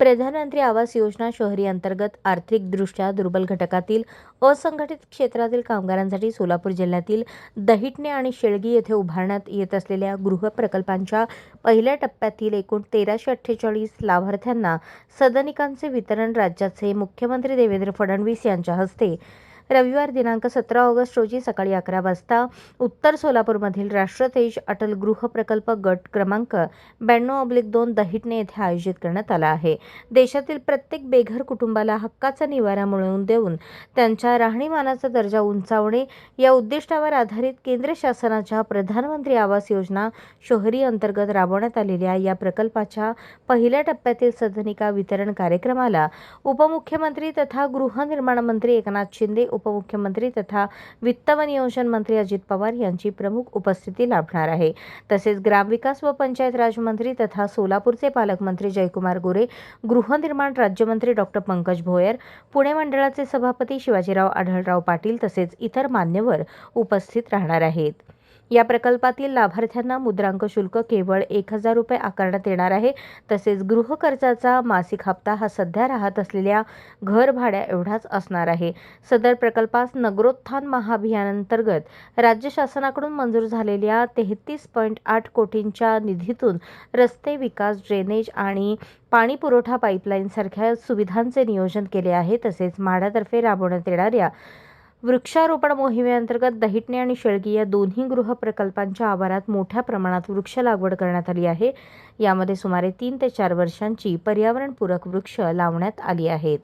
प्रधानमंत्री आवास योजना शहरी अंतर्गत आर्थिकदृष्ट्या दुर्बल घटकातील असंघटित क्षेत्रातील कामगारांसाठी सोलापूर जिल्ह्यातील दहिटणे आणि शेळगी येथे उभारण्यात येत असलेल्या गृहप्रकल्पांच्या पहिल्या टप्प्यातील एकूण तेराशे अठ्ठेचाळीस लाभार्थ्यांना सदनिकांचे वितरण राज्याचे मुख्यमंत्री देवेंद्र फडणवीस यांच्या हस्ते रविवार दिनांक सतरा ऑगस्ट रोजी सकाळी अकरा वाजता उत्तर सोलापूरमधील राष्ट्रतेज अटल गृह प्रकल्प गट क्रमांक ब्याण्णव ऑब्लिक दोन दहिटणे येथे आयोजित करण्यात आला आहे. देशातील प्रत्येक बेघर कुटुंबाला हक्काचा निवारा मिळवून देऊन त्यांच्या राहणीमानाचा दर्जा उंचावणे या उद्दिष्टावर आधारित केंद्र शासनाच्या प्रधानमंत्री आवास योजना शहरी अंतर्गत राबवण्यात आलेल्या या प्रकल्पाच्या पहिल्या टप्प्यातील सदनिका वितरण कार्यक्रमाला उपमुख्यमंत्री तथा गृहनिर्माण मंत्री एकनाथ शिंदे उपमुख्यमंत्री तथा वित्त व नियोजन मंत्री अजित पवार यांची प्रमुख उपस्थिती लाभणार आहे. तसेच ग्रामविकास व पंचायत राजमंत्री तथा सोलापूरचे पालकमंत्री जयकुमार गोरे गृहनिर्माण राज्यमंत्री डॉक्टर पंकज भोयर पुणे मंडळाचे सभापती शिवाजीराव आढळराव पाटील तसेच इतर मान्यवर उपस्थित राहणार आहेत. या प्रकल्पातील लाभार्थ्यांना मुद्रांक शुल्क केवळ एक हजार रुपये आकारण्यात येणार आहे. तसेच गृहकर्जाचा मासिक हप्ता हा सध्या राहत असलेल्या घर भाड्या एवढाच असणार आहे. सदर प्रकल्पास नगरोत्थान महाअभियानांतर्गत राज्य शासनाकडून मंजूर झालेल्या तेहतीस पॉईंट आठ कोटींच्या निधीतून रस्ते विकास ड्रेनेज आणि पाणी पुरवठा पाईपलाईनसारख्या सुविधांचे नियोजन केले आहे. तसेच म्हाडातर्फे राबवण्यात येणाऱ्या वृक्षारोपण मोहिमेअंतर्गत दहिटणे आणि शेळगी या दोन्ही गृहप्रकल्पांच्या आवारात मोठ्या प्रमाणात वृक्ष लागवड करण्यात आली आहे. यामध्ये सुमारे तीन ते चार वर्षांची पर्यावरणपूरक वृक्ष लावण्यात आली आहेत.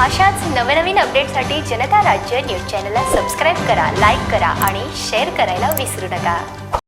अशाच नवनवीन अपडेटसाठी जनता राज्य न्यूज चॅनलला सबस्क्राईब करा लाईक करा आणि शेअर करायला विसरू नका.